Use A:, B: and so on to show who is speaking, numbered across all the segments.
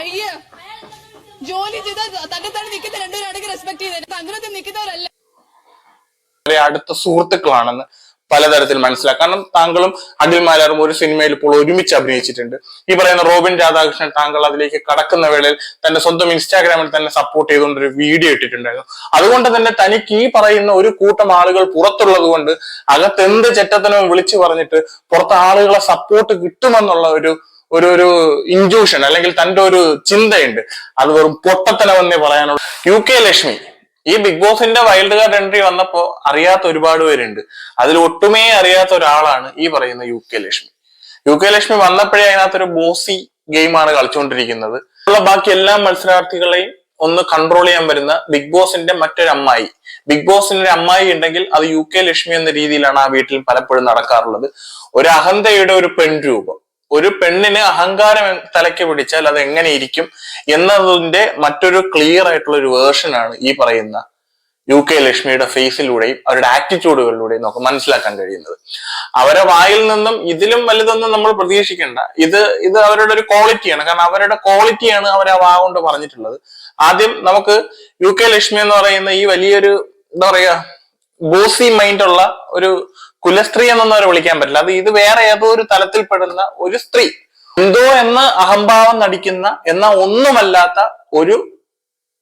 A: അയ്യേ. ജോലി ചെയ്ത തന്നെ തന്നെ നിൽക്കുന്ന രണ്ടുപേരാണെങ്കിൽ റെസ്പെക്ട് ചെയ്തത് അങ്ങനത്തെ നിൽക്കുന്നവരല്ല.
B: അടുത്ത സുഹൃത്തുക്കളാണെന്ന് പലതരത്തിൽ മനസ്സിലാക്കാം. കാരണം താങ്കളും അഖിൽ മാലാറും ഒരു സിനിമയിൽ ഇപ്പോൾ ഒരുമിച്ച് അഭിനയിച്ചിട്ടുണ്ട്. ഈ പറയുന്ന റോബിൻ രാധാകൃഷ്ണൻ താങ്കൾ അതിലേക്ക് കടക്കുന്ന വേളയിൽ തന്റെ സ്വന്തം ഇൻസ്റ്റാഗ്രാമിൽ തന്നെ സപ്പോർട്ട് ചെയ്തുകൊണ്ട് ഒരു വീഡിയോ ഇട്ടിട്ടുണ്ടായിരുന്നു. അതുകൊണ്ട് തന്നെ തനിക്ക് ഈ പറയുന്ന ഒരു കൂട്ടം ആളുകൾ പുറത്തുള്ളത് കൊണ്ട് അകത്ത് എന്ത് ചെറ്റത്തനവും വിളിച്ചു പറഞ്ഞിട്ട് പുറത്ത് ആളുകളെ സപ്പോർട്ട് കിട്ടുമെന്നുള്ള ഒരു ഒരു ഒരു ഇൻജൂഷൻ അല്ലെങ്കിൽ തന്റെ ഒരു ചിന്തയുണ്ട്. അത് വെറും പൊട്ടത്തനമെന്നേ പറയാനുള്ളൂ. U K Lakshmi. ഈ ബിഗ് ബോസിന്റെ വൈൽഡ് കാർഡ് എൻട്രി വന്നപ്പോ അറിയാത്ത ഒരുപാട് പേരുണ്ട്. അതിൽ ഒട്ടുമേ അറിയാത്ത ഒരാളാണ് ഈ പറയുന്ന U K Lakshmi. U K Lakshmi വന്നപ്പോഴേ അതിനകത്തൊരു ബോസി ഗെയിമാണ് കളിച്ചുകൊണ്ടിരിക്കുന്നത് ഉള്ള ബാക്കി എല്ലാ മത്സരാർത്ഥികളെയും ഒന്ന് കൺട്രോൾ ചെയ്യാൻ വരുന്ന ബിഗ് ബോസിന്റെ മറ്റൊരു അമ്മായി. ബിഗ് ബോസിന്റെ അമ്മായി ഉണ്ടെങ്കിൽ അത് യു കെ ലക്ഷ്മി എന്ന രീതിയിലാണ് ആ വീട്ടിൽ പലപ്പോഴും നടക്കാറുള്ളത്. ഒരു അഹന്തയുടെ ഒരു പെൺരൂപം. ഒരു പെണ്ണിന് അഹങ്കാരം തലയ്ക്ക് പിടിച്ചാൽ അത് എങ്ങനെ ഇരിക്കും എന്നതിന്റെ മറ്റൊരു ക്ലിയർ ആയിട്ടുള്ള ഒരു വേർഷനാണ് ഈ പറയുന്ന യു കെ ലക്ഷ്മിയുടെ ഫേസിലൂടെയും അവരുടെ ആറ്റിറ്റ്യൂഡുകളിലൂടെയും നമുക്ക് മനസ്സിലാക്കാൻ കഴിയുന്നത്. അവരെ വായിൽ നിന്നും ഇതിലും വലുതൊന്നും നമ്മൾ പ്രതീക്ഷിക്കേണ്ട. ഇത് ഇത് അവരുടെ ഒരു ക്വാളിറ്റിയാണ് കാരണം അവരുടെ ക്വാളിറ്റിയാണ് അവർ ആ വാ കൊണ്ട് പറഞ്ഞിട്ടുള്ളത്. ആദ്യം നമുക്ക് യു കെ ലക്ഷ്മി എന്ന് പറയുന്ന ഈ വലിയൊരു എന്താ പറയാ ബോസി മൈൻഡുള്ള ഒരു കുലസ്ത്രീ എന്നൊന്നും അവരെ വിളിക്കാൻ പറ്റില്ല. അത് ഇത് വേറെ ഏതോ ഒരു തലത്തിൽപ്പെടുന്ന ഒരു സ്ത്രീ. എന്തോ എന്ന് അഹംഭാവം നടിക്കുന്ന എന്ന ഒന്നുമല്ലാത്ത ഒരു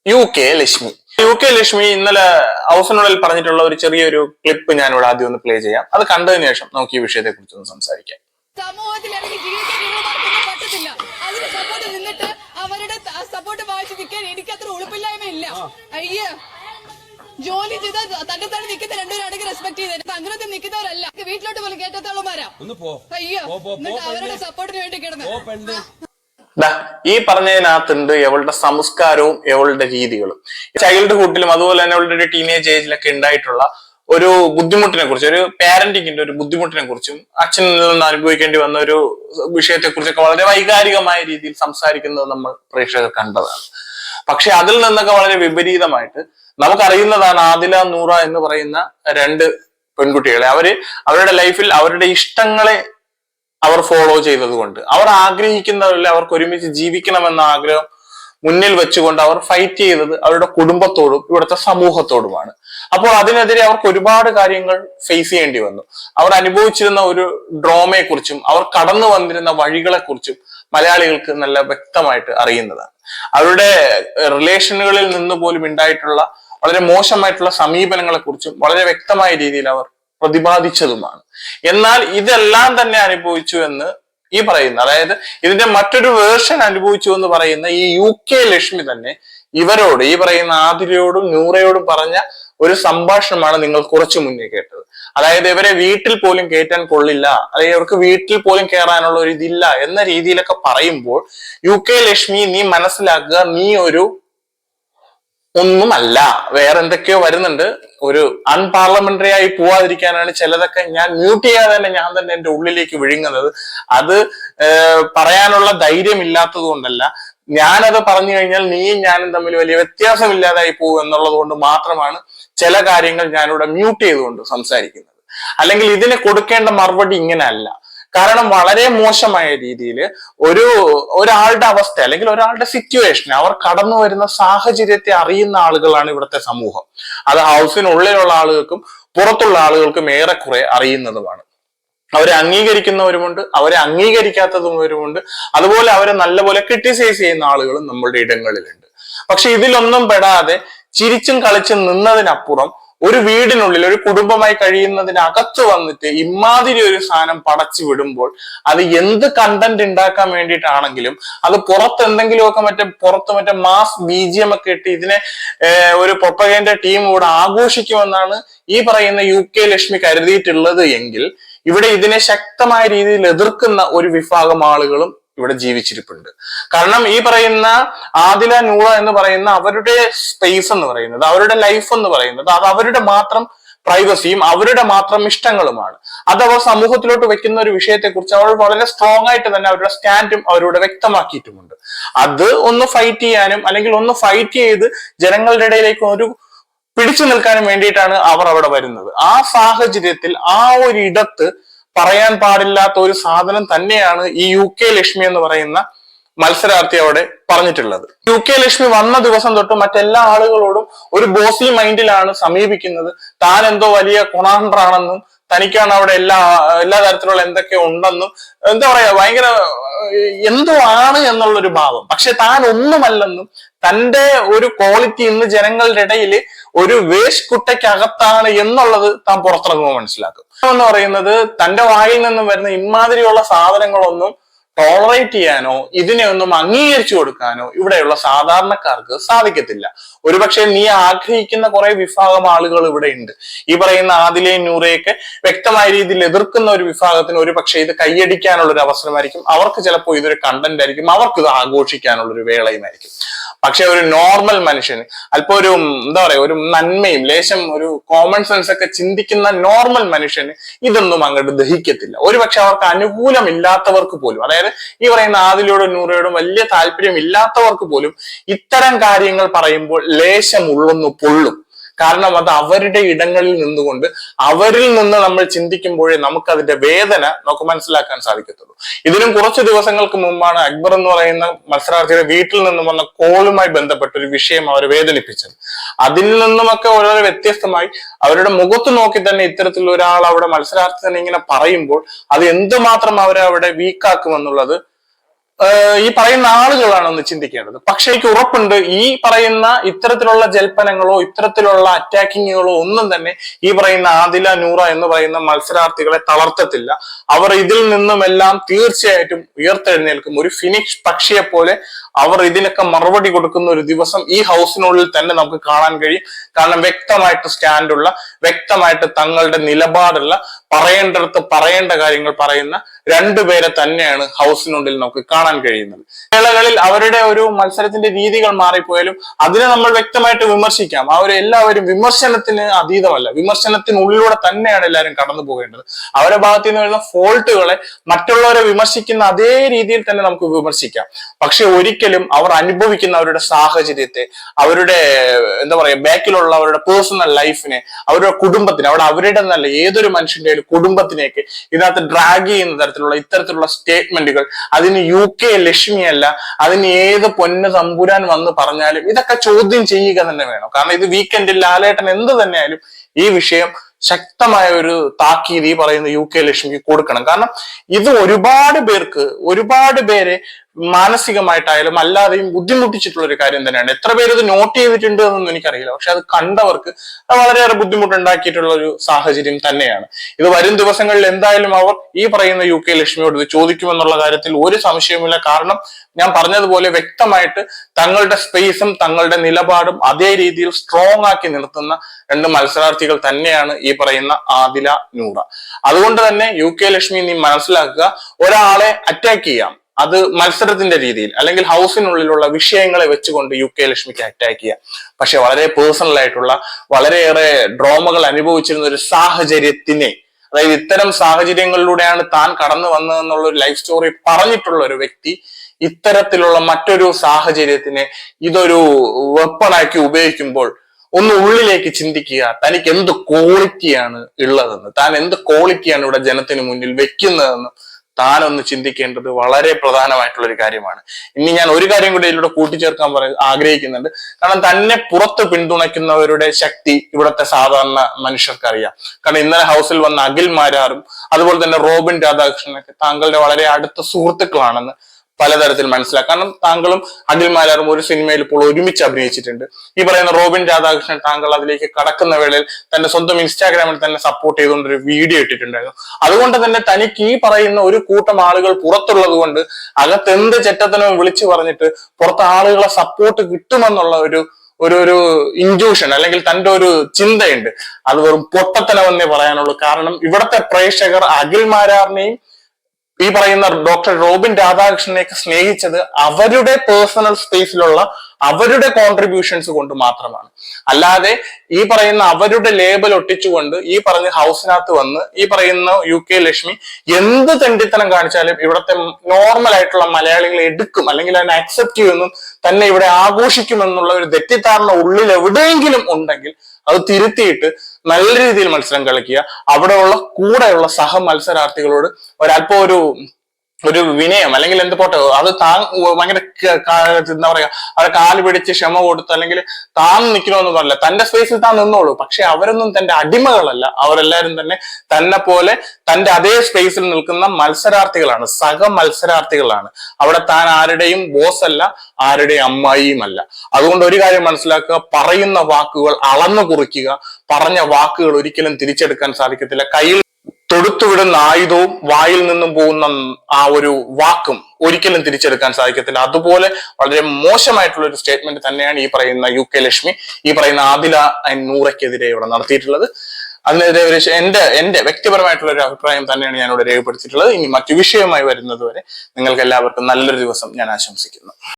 B: U K Lakshmi. U K Lakshmi ഇന്നലെ ഹൗസിനുള്ളിൽ പറഞ്ഞിട്ടുള്ള ഒരു ചെറിയൊരു ക്ലിപ്പ് ഞാൻ ഇവിടെ ആദ്യം ഒന്ന് പ്ലേ ചെയ്യാം. അത് കണ്ടതിന് ശേഷം നമുക്ക് ഈ വിഷയത്തെ കുറിച്ച് ഒന്ന് സംസാരിക്കാം.
A: സമൂഹത്തിൽ സപ്പോർട്ട് അവരുടെ സപ്പോർട്ട് വായിച്ചു നിൽക്കാൻ എനിക്ക് അത്ര ഉളുപ്പില്ലായ്മ ഇല്ല അയ്യേ. ജോലി ചെയ്ത തന്നെ തന്നെ നിൽക്കുന്ന രണ്ടുപേരാണെങ്കിൽ റെസ്പെക്ട് ചെയ്തത് അങ്ങനത്തെ നിൽക്കുന്നവരല്ല. വീട്ടിലോട്ട് പോലും കേട്ടത്തോളമാരാ
C: ഒന്ന് പോ.
A: അയ്യോ.
C: പോ, പോ, പോ,
A: എന്നിട്ട് അവരുടെ സപ്പോർട്ടിന് വേണ്ടി കിടന്നു.
C: ഓ പെണ്ണ്.
B: ദാ, ഈ പറഞ്ഞതിനകത്തുണ്ട് എവളുടെ സംസ്കാരവും എവളുടെ രീതികളും. ചൈൽഡ്ഹുഡിലും അതുപോലെ തന്നെ അവളുടെ ഒരു ടീനേജ് ഏജിലൊക്കെ ഉണ്ടായിട്ടുള്ള ഒരു ബുദ്ധിമുട്ടിനെ കുറിച്ച് ഒരു പാരന്റിങ്ങിന്റെ ഒരു ബുദ്ധിമുട്ടിനെ കുറിച്ചും അച്ഛനിൽ നിന്ന് അനുഭവിക്കേണ്ടി വന്ന ഒരു വിഷയത്തെ കുറിച്ചൊക്കെ വളരെ വൈകാരികമായ രീതിയിൽ സംസാരിക്കുന്നത് നമ്മൾ പ്രേക്ഷകർ കണ്ടതാണ്. പക്ഷെ അതിൽ നിന്നൊക്കെ വളരെ വിപരീതമായിട്ട് നമുക്കറിയുന്നതാണ് ആദില നൂറ എന്ന് പറയുന്ന രണ്ട് പെൺകുട്ടികളെ. അവർ അവരുടെ ലൈഫിൽ അവരുടെ ഇഷ്ടങ്ങളെ അവർ ഫോളോ ചെയ്തതുകൊണ്ട്. അവർ ആഗ്രഹിക്കുന്നവരിൽ അവർക്ക് ഒരുമിച്ച് ജീവിക്കണമെന്ന ആഗ്രഹം മുന്നിൽ വെച്ചുകൊണ്ട് അവർ ഫൈറ്റ് ചെയ്തത് അവരുടെ കുടുംബത്തോടും ഇവിടുത്തെ സമൂഹത്തോടുമാണ്. അപ്പോൾ അതിനെതിരെ അവർക്ക് ഒരുപാട് കാര്യങ്ങൾ ഫേസ് ചെയ്യേണ്ടി വന്നു. അവർ അനുഭവിച്ചിരുന്ന ഒരു ഡ്രോമയെ കുറിച്ചും അവർ കടന്നു വന്നിരുന്ന വഴികളെ കുറിച്ചും മലയാളികൾക്ക് നല്ല വ്യക്തമായിട്ട് അറിയുന്നതാണ്. അവരുടെ റിലേഷനുകളിൽ നിന്ന് പോലും ഉണ്ടായിട്ടുള്ള വളരെ മോശമായിട്ടുള്ള സമീപനങ്ങളെ കുറിച്ചും വളരെ വ്യക്തമായ രീതിയിൽ അവർ പ്രതിപാദിച്ചതുമാണ്. എന്നാൽ ഇതെല്ലാം തന്നെ അനുഭവിച്ചു എന്ന് ഈ പറയുന്ന അതായത് ഇതിന്റെ മറ്റൊരു വേർഷൻ അനുഭവിച്ചു എന്ന് പറയുന്ന ഈ യു കെ ലക്ഷ്മി തന്നെ ഇവരോട് ഈ പറയുന്ന ആതിരയോടും നൂറയോടും പറഞ്ഞ ഒരു സംഭാഷണമാണ് നിങ്ങൾ കുറച്ചു മുന്നേ കേട്ടത്. അതായത് ഇവരെ വീട്ടിൽ പോലും കയറ്റാൻ കൊള്ളില്ല അതായത് ഇവർക്ക് വീട്ടിൽ പോലും കയറാനുള്ള ഒരു ഇതില്ല എന്ന രീതിയിലൊക്കെ പറയുമ്പോൾ യു കെ ലക്ഷ്മി നീ മനസ്സിലാക്കുക നീ ഒരു ഒന്നുമല്ല. വേറെ എന്തൊക്കെയോ വരുന്നുണ്ട്. ഒരു അൺപാർലമെന്ററി ആയി പോവാതിരിക്കാനാണ് ചിലതൊക്കെ ഞാൻ മ്യൂട്ട് ചെയ്യാതെ തന്നെ ഞാൻ തന്നെ എന്റെ ഉള്ളിലേക്ക് വിഴുങ്ങുന്നത്. അത് പറയാനുള്ള ധൈര്യം ഇല്ലാത്തത് കൊണ്ടല്ല. ഞാനത് പറഞ്ഞു കഴിഞ്ഞാൽ നീയും ഞാനും തമ്മിൽ വലിയ വ്യത്യാസമില്ലാതായി പോകും എന്നുള്ളത് കൊണ്ട് മാത്രമാണ് ചില കാര്യങ്ങൾ ഞാനിവിടെ മ്യൂട്ട് ചെയ്തുകൊണ്ട് സംസാരിക്കുന്നത്. അല്ലെങ്കിൽ ഇതിന് കൊടുക്കേണ്ട മറുപടി ഇങ്ങനെ അല്ല കാരണം വളരെ മോശമായ രീതിയിൽ ഒരു ഒരാളുടെ അവസ്ഥ അല്ലെങ്കിൽ ഒരാളുടെ സിറ്റുവേഷൻ അവർ കടന്നു വരുന്ന സാഹചര്യത്തെ അറിയുന്ന ആളുകളാണ് ഇവിടുത്തെ സമൂഹം. അത് ഹൗസിനുള്ളിലുള്ള ആളുകൾക്കും പുറത്തുള്ള ആളുകൾക്കും ഏറെക്കുറെ അറിയുന്നതുമാണ്. അവരെ അംഗീകരിക്കുന്നവരുമുണ്ട് അവരെ അംഗീകരിക്കാത്തതുമവരുമുണ്ട് അതുപോലെ അവരെ നല്ലപോലെ ക്രിട്ടിസൈസ് ചെയ്യുന്ന ആളുകളും നമ്മളുടെ ഇടങ്ങളിലുണ്ട്. പക്ഷെ ഇതിലൊന്നും പെടാതെ ചിരിച്ചും കളിച്ചും നിന്നതിനപ്പുറം ഒരു വീടിനുള്ളിൽ ഒരു കുടുംബമായി കഴിയുന്നതിനകത്ത് വന്നിട്ട് ഇമാതിരി ഒരു സാധനം പടച്ചു വിടുമ്പോൾ അത് എന്ത് കണ്ടന്റ് ഉണ്ടാക്കാൻ വേണ്ടിയിട്ടാണെങ്കിലും അത് പുറത്ത് എന്തെങ്കിലുമൊക്കെ മറ്റേ പുറത്ത് മറ്റേ മാസ് ബി ജി എം ഒക്കെ ഇട്ട് ഇതിനെ ഒരു പ്രൊപ്പഗേന്റെ ടീം ഇവിടെ ആഘോഷിക്കുമെന്നാണ് ഈ പറയുന്ന യു കെ ലക്ഷ്മി കരുതിയിട്ടുള്ളത് എങ്കിൽ ഇവിടെ ഇതിനെ ശക്തമായ രീതിയിൽ എതിർക്കുന്ന ഒരു വിഭാഗം ആളുകളും ഇവിടെ ജീവിച്ചിരിപ്പുണ്ട്. കാരണം ഈ പറയുന്ന ആദില നൂറ എന്ന് പറയുന്ന അവരുടെ സ്പേസ് എന്ന് പറയുന്നത് അവരുടെ ലൈഫ് എന്ന് പറയുന്നത് അത് അവരുടെ മാത്രം പ്രൈവസിയും അവരുടെ മാത്രം ഇഷ്ടങ്ങളുമാണ്. അത് അവർ സമൂഹത്തിലോട്ട് വെക്കുന്ന ഒരു വിഷയത്തെക്കുറിച്ച് അവർ വളരെ സ്ട്രോങ് ആയിട്ട് തന്നെ അവരുടെ സ്റ്റാൻഡും അവരോട് വ്യക്തമാക്കിയിട്ടുമുണ്ട്. അത് ഒന്ന് ഫൈറ്റ് ചെയ്യാനും അല്ലെങ്കിൽ ഒന്ന് ഫൈറ്റ് ചെയ്ത് ജനങ്ങളുടെ ഇടയിലേക്ക് ഒരു പിടിച്ചു നിൽക്കാനും വേണ്ടിയിട്ടാണ് അവർ അവിടെ വരുന്നത്. ആ സാഹചര്യത്തിൽ ആ ഒരു ഇടത്ത് പറയാൻ പാടില്ലാത്ത ഒരു സാധനം തന്നെയാണ് ഈ യു കെ ലക്ഷ്മി എന്ന് പറയുന്ന മത്സരാർത്ഥി അവിടെ പറഞ്ഞിട്ടുള്ളത്. യു കെ ലക്ഷ്മി വന്ന ദിവസം തൊട്ട് മറ്റെല്ലാ ആളുകളോടും ഒരു ബോസി മൈൻഡിലാണ് സമീപിക്കുന്നത്. താൻ എന്തോ വലിയ കൊണാണ്ടറാണെന്നും തനിക്കാണ് അവിടെ എല്ലാ എല്ലാ തരത്തിലുള്ള എന്തൊക്കെ ഉണ്ടെന്നും എന്താ പറയാ ഭയങ്കര എന്തോ ആണ് എന്നുള്ളൊരു ഭാവം. പക്ഷെ താൻ ഒന്നുമല്ലെന്നും തന്റെ ഒരു ക്വാളിറ്റി ഇന്ന് ജനങ്ങളുടെ ഇടയിൽ ഒരു വേഷ് കുട്ടയ്ക്കകത്താണ് എന്നുള്ളത് താൻ പുറത്തിറങ്ങുമ്പോൾ മനസ്സിലാക്കും. എന്ന് പറയുന്നത് തന്റെ വായിൽ നിന്നും വരുന്ന ഇമാതിരിയുള്ള സാധനങ്ങളൊന്നും ടോളറേറ്റ് ചെയ്യാനോ ഇതിനെ ഒന്നും അംഗീകരിച്ചു കൊടുക്കാനോ ഇവിടെയുള്ള സാധാരണക്കാർക്ക് സാധിക്കത്തില്ല. ഒരുപക്ഷെ നീ ആഗ്രഹിക്കുന്ന കുറെ വിഭാഗം ആളുകൾ ഇവിടെ ഉണ്ട്. ഈ പറയുന്ന ആദിലെയും നൂറയൊക്കെ വ്യക്തമായ രീതിയിൽ എതിർക്കുന്ന ഒരു വിഭാഗത്തിന് ഒരു പക്ഷേ ഇത് കൈയടിക്കാനുള്ള ഒരു അവസരമായിരിക്കും. അവർക്ക് ചിലപ്പോൾ ഇതൊരു കണ്ടന്റ് ആയിരിക്കും. അവർക്ക് ഇത് ആഘോഷിക്കാനുള്ള ഒരു വേളയുമായിരിക്കും. പക്ഷെ ഒരു നോർമൽ മനുഷ്യന് അല്പം ഒരു എന്താ പറയാ ഒരു നന്മയും ലേശം ഒരു കോമൺ സെൻസ് ഒക്കെ ചിന്തിക്കുന്ന നോർമൽ മനുഷ്യന് ഇതൊന്നും അങ്ങോട്ട് ദഹിക്കത്തില്ല. ഒരുപക്ഷെ അവർക്ക് അനുകൂലമില്ലാത്തവർക്ക് പോലും അതായത് ഈ പറയുന്ന ആദിലോടും നൂറയോടും വലിയ താല്പര്യം ഇല്ലാത്തവർക്ക് പോലും ഇത്തരം കാര്യങ്ങൾ പറയുമ്പോൾ ലേശം ഉള്ളൊന്ന് പൊള്ളും. കാരണം അത് അവരുടെ ഇടങ്ങളിൽ നിന്നുകൊണ്ട് അവരിൽ നിന്ന് നമ്മൾ ചിന്തിക്കുമ്പോഴേ നമുക്ക് അതിന്റെ വേദന നമുക്ക് മനസ്സിലാക്കാൻ സാധിക്കത്തുള്ളൂ. ഇതിനും കുറച്ച് ദിവസങ്ങൾക്ക് മുമ്പാണ് അക്ബർ എന്ന് പറയുന്ന മത്സരാർത്ഥിയുടെ വീട്ടിൽ നിന്നും വന്ന കോളുമായി ബന്ധപ്പെട്ട ഒരു വിഷയം അവരെ വേദനിപ്പിച്ചത്. അതിൽ നിന്നുമൊക്കെ വളരെ വ്യത്യസ്തമായി അവരുടെ മുഖത്ത് നോക്കി തന്നെ ഇത്തരത്തിൽ ഒരാൾ അവിടെ മത്സരാർത്ഥി തന്നെ ഇങ്ങനെ പറയുമ്പോൾ അത് എന്തുമാത്രം അവരെ അവിടെ വീക്കാക്കുമെന്നുള്ളത് ഈ പറയുന്ന ആളുകളാണ് ഒന്ന് ചിന്തിക്കേണ്ടത്. പക്ഷെ എനിക്ക് ഉറപ്പുണ്ട് ഈ പറയുന്ന ഇത്തരത്തിലുള്ള ജൽപ്പനങ്ങളോ ഇത്തരത്തിലുള്ള അറ്റാക്കിങ്ങുകളോ ഒന്നും തന്നെ ഈ പറയുന്ന ആദില നൂറ എന്ന് പറയുന്ന മത്സരാർത്ഥികളെ തളർത്തത്തില്ല. അവർ ഇതിൽ നിന്നുമെല്ലാം തീർച്ചയായിട്ടും ഉയർത്തെഴുന്നേൽക്കും. ഒരു ഫിനിഷ് പക്ഷിയെ പോലെ അവർ ഇതിനൊക്കെ മറുപടി കൊടുക്കുന്ന ഒരു ദിവസം ഈ ഹൗസിനുള്ളിൽ തന്നെ നമുക്ക് കാണാൻ കഴിയും. കാരണം വ്യക്തമായിട്ട് സ്റ്റാൻഡുള്ള വ്യക്തമായിട്ട് തങ്ങളുടെ നിലപാടുള്ള പറയേണ്ടടുത്ത് പറയേണ്ട കാര്യങ്ങൾ പറയുന്ന രണ്ടുപേരെ തന്നെയാണ് ഹൗസിനുള്ളിൽ നമുക്ക് കാണാൻ കഴിയുന്നത്. വേളകളിൽ അവരുടെ ഒരു മത്സരത്തിന്റെ രീതികൾ മാറിപ്പോയാലും അതിനെ നമ്മൾ വ്യക്തമായിട്ട് വിമർശിക്കാം. അവർ എല്ലാവരും വിമർശനത്തിന് അതീതമല്ല. വിമർശനത്തിനുള്ളിലൂടെ തന്നെയാണ് എല്ലാവരും കടന്നു പോകേണ്ടത്. അവരുടെ ഭാഗത്ത് നിന്ന് വരുന്ന ഫോൾട്ടുകളെ മറ്റുള്ളവരെ വിമർശിക്കുന്ന അതേ രീതിയിൽ തന്നെ നമുക്ക് വിമർശിക്കാം. പക്ഷെ ഒരിക്കലും അവർ അനുഭവിക്കുന്ന അവരുടെ സാഹചര്യത്തെ അവരുടെ എന്താ പറയാ ബാക്കിലുള്ള അവരുടെ പേഴ്സണൽ ലൈഫിനെ അവരുടെ കുടുംബത്തിനെ അവിടെ അവരുടെ നല്ല ഏതൊരു മനുഷ്യന്റെ കുടുംബത്തിനെയൊക്കെ ഇതിനകത്ത് ഡ്രാഗ് ചെയ്യുന്ന തരത്തിലുള്ള ഇത്തരത്തിലുള്ള സ്റ്റേറ്റ്മെന്റുകൾ അതിന് യു കെ ലക്ഷ്മിയല്ല അതിന് ഏത് പൊന്ന് തമ്പുരാൻ വന്ന് പറഞ്ഞാലും ഇതൊക്കെ ചോദ്യം ചെയ്യുക തന്നെ വേണം. കാരണം ഇത് വീക്കെൻഡിൽ ലാലേട്ടൻ എന്ത് തന്നെയായാലും ഈ വിഷയം ശക്തമായ ഒരു താക്കീത് ഈ പറയുന്ന യു കെ ലക്ഷ്മിക്ക് കൊടുക്കണം. കാരണം ഇത് ഒരുപാട് പേർക്ക് ഒരുപാട് പേരെ മാനസികമായിട്ടായാലും അല്ലാതെയും ബുദ്ധിമുട്ടിച്ചിട്ടുള്ള ഒരു കാര്യം തന്നെയാണ്. എത്ര പേര് ഇത് നോട്ട് ചെയ്തിട്ടുണ്ട് എന്നൊന്നും എനിക്കറിയില്ല. പക്ഷെ അത് കണ്ടവർക്ക് വളരെയേറെ ബുദ്ധിമുട്ടുണ്ടാക്കിയിട്ടുള്ള ഒരു സാഹചര്യം തന്നെയാണ്. ഇത് വരും ദിവസങ്ങളിൽ എന്തായാലും അവർ ഈ പറയുന്ന യു കെ ലക്ഷ്മിയോട് ഇത് ചോദിക്കുമെന്നുള്ള കാര്യത്തിൽ ഒരു സംശയവുമില്ല. കാരണം ഞാൻ പറഞ്ഞതുപോലെ വ്യക്തമായിട്ട് തങ്ങളുടെ സ്പേസും തങ്ങളുടെ നിലപാടും അതേ രീതിയിൽ സ്ട്രോങ് ആക്കി നിർത്തുന്ന രണ്ട് മത്സരാർത്ഥികൾ തന്നെയാണ് ഈ പറയുന്ന ആദില നൂറ. അതുകൊണ്ട് തന്നെ യു കെ ലക്ഷ്മി നീ മനസ്സിലാക്കുക ഒരാളെ അറ്റാക്ക് ചെയ്യാം. അത് മത്സരത്തിന്റെ രീതിയിൽ അല്ലെങ്കിൽ ഹൗസിനുള്ളിലുള്ള വിഷയങ്ങളെ വെച്ചുകൊണ്ട് യു കെ ലക്ഷ്മിക്ക് അറ്റാക്ക് ചെയ്യാം പക്ഷെ വളരെ പേഴ്സണൽ ആയിട്ടുള്ള വളരെയേറെ ഡ്രോമകൾ അനുഭവിച്ചിരുന്ന ഒരു സാഹചര്യത്തിനെ അതായത് ഇത്തരം സാഹചര്യങ്ങളിലൂടെയാണ് താൻ കടന്നു വന്നതെന്നുള്ള ഒരു ലൈഫ് സ്റ്റോറി പറഞ്ഞിട്ടുള്ള ഒരു വ്യക്തി ഇത്തരത്തിലുള്ള മറ്റൊരു സാഹചര്യത്തിനെ ഇതൊരു വെപ്പണാക്കി ഉപയോഗിക്കുമ്പോൾ ഒന്ന് ഉള്ളിലേക്ക് ചിന്തിക്കുക തനിക്ക് എന്ത് ക്വാളിറ്റിയാണ് ഉള്ളതെന്ന് താൻ എന്ത് ക്വാളിറ്റിയാണ് ഇവിടെ ജനത്തിന് മുന്നിൽ വെക്കുന്നതെന്ന് താനൊന്ന് ചിന്തിക്കേണ്ടത് വളരെ പ്രധാനമായിട്ടുള്ള ഒരു കാര്യമാണ്. ഇനി ഞാൻ ഒരു കാര്യം കൂടി ഇതിലൂടെ കൂട്ടിച്ചേർക്കാൻ പറ ആഗ്രഹിക്കുന്നുണ്ട്. കാരണം തന്നെ പുറത്ത് പിന്തുണയ്ക്കുന്നവരുടെ ശക്തി ഇവിടുത്തെ സാധാരണ മനുഷ്യർക്കറിയാം. കാരണം ഇന്നലെ ഹൗസിൽ വന്ന അഖിൽ മാരാറും അതുപോലെ തന്നെ റോബിൻ രാധാകൃഷ്ണനൊക്കെ താങ്കളുടെ വളരെ അടുത്ത സുഹൃത്തുക്കളാണെന്ന് പലതരത്തിൽ മനസ്സിലാക്കാം. കാരണം താങ്കളും അഖിൽ മാലാറും ഒരു സിനിമയിൽ ഇപ്പോൾ ഒരുമിച്ച് അഭിനയിച്ചിട്ടുണ്ട്. ഈ പറയുന്ന റോബിൻ രാധാകൃഷ്ണൻ താങ്കൾ അതിലേക്ക് കടക്കുന്ന വേളയിൽ തന്റെ സ്വന്തം ഇൻസ്റ്റാഗ്രാമിൽ തന്നെ സപ്പോർട്ട് ചെയ്തുകൊണ്ട് ഒരു വീഡിയോ ഇട്ടിട്ടുണ്ടായിരുന്നു. അതുകൊണ്ട് തന്നെ തനിക്ക് ഈ പറയുന്ന ഒരു കൂട്ടം ആളുകൾ പുറത്തുള്ളത് കൊണ്ട് അകത്ത് എന്ത് ചെറ്റത്തനവും വിളിച്ചു പറഞ്ഞിട്ട് പുറത്ത് ആളുകളെ സപ്പോർട്ട് കിട്ടുമെന്നുള്ള ഒരു ഒരു ഒരു ഇൻഡ്യൂഷൻ അല്ലെങ്കിൽ തന്റെ ഒരു ചിന്തയുണ്ട്. അത് വെറും പൊട്ടത്തനമെന്നേ പറയാനുള്ളൂ. കാരണം ഇവിടുത്തെ പ്രേക്ഷകർ അഖിൽ മാരാറിനെയും ഈ പറയുന്ന ഡോക്ടർ റോബിൻ രാധാകൃഷ്ണനെയൊക്കെ സ്നേഹിച്ചത് അവരുടെ പേഴ്സണൽ സ്പേസിലുള്ള അവരുടെ കോൺട്രിബ്യൂഷൻസ് കൊണ്ട് മാത്രമാണ്. അല്ലാതെ ഈ പറയുന്ന അവരുടെ ലേബൽ ഒട്ടിച്ചുകൊണ്ട് ഈ പറഞ്ഞ ഹൗസിനകത്ത് വന്ന് ഈ പറയുന്ന യു കെ ലക്ഷ്മി എന്ത് തെണ്ടിത്തനം കാണിച്ചാലും ഇവിടുത്തെ നോർമൽ ആയിട്ടുള്ള മലയാളികളെ എടുക്കും അല്ലെങ്കിൽ അതിനെ അക്സെപ്റ്റ് ചെയ്യുമെന്നും തന്നെ ഇവിടെ ആഘോഷിക്കുമെന്നുള്ള ഒരു തെറ്റിദ്ധാരണ ഉള്ളിൽ എവിടെയെങ്കിലും ഉണ്ടെങ്കിൽ അത് തിരുത്തിയിട്ട് നല്ല രീതിയിൽ മത്സരം കളിക്കുക. അവിടെയുള്ള കൂടെയുള്ള സഹ മത്സരാർത്ഥികളോട് ഒരല്പം ഒരു ഒരു വിനയം അല്ലെങ്കിൽ എന്ത് പോട്ടെ അത് താൻ ഭയങ്കര എന്താ പറയാ അവരെ കാൽ പിടിച്ച് ക്ഷമ കൊടുത്ത് അല്ലെങ്കിൽ താൻ നിൽക്കണമെന്ന് പറഞ്ഞില്ല. തന്റെ സ്പേസിൽ താൻ നിന്നോളൂ. പക്ഷെ അവരൊന്നും തന്റെ അടിമകളല്ല. അവരെല്ലാരും തന്നെ തന്നെ പോലെ തന്റെ അതേ സ്പേസിൽ നിൽക്കുന്ന മത്സരാർത്ഥികളാണ്. സഹ മത്സരാർത്ഥികളാണ്. അവിടെ താൻ ആരുടെയും ബോസ് അല്ല ആരുടെയും അമ്മായിയും അല്ല. അതുകൊണ്ട് ഒരു കാര്യം മനസ്സിലാക്കുക പറയുന്ന വാക്കുകൾ അളന്നു കുറിക്കുക. പറഞ്ഞ വാക്കുകൾ ഒരിക്കലും തിരിച്ചെടുക്കാൻ സാധിക്കത്തില്ല. കയ്യിൽ തൊടുത്തുവിടുന്ന ആയുധവും വായിൽ നിന്നും പോകുന്ന ആ ഒരു വാക്കും ഒരിക്കലും തിരിച്ചെടുക്കാൻ സാധിക്കത്തില്ല. അതുപോലെ വളരെ മോശമായിട്ടുള്ള ഒരു സ്റ്റേറ്റ്മെന്റ് തന്നെയാണ് ഈ പറയുന്ന യു കെ ലക്ഷ്മി ഈ പറയുന്ന ആദില നൂറയ്ക്കെതിരെ ഇവിടെ നടത്തിയിട്ടുള്ളത്. അതിനെതിരെ ഒരു എന്റെ എന്റെ വ്യക്തിപരമായിട്ടുള്ള ഒരു അഭിപ്രായം തന്നെയാണ് ഞാൻ ഇവിടെ രേഖപ്പെടുത്തിയിട്ടുള്ളത്. ഇനി മറ്റു വിഷയവുമായി വരുന്നത് വരെ നിങ്ങൾക്ക് എല്ലാവർക്കും നല്ലൊരു ദിവസം ഞാൻ ആശംസിക്കുന്നു.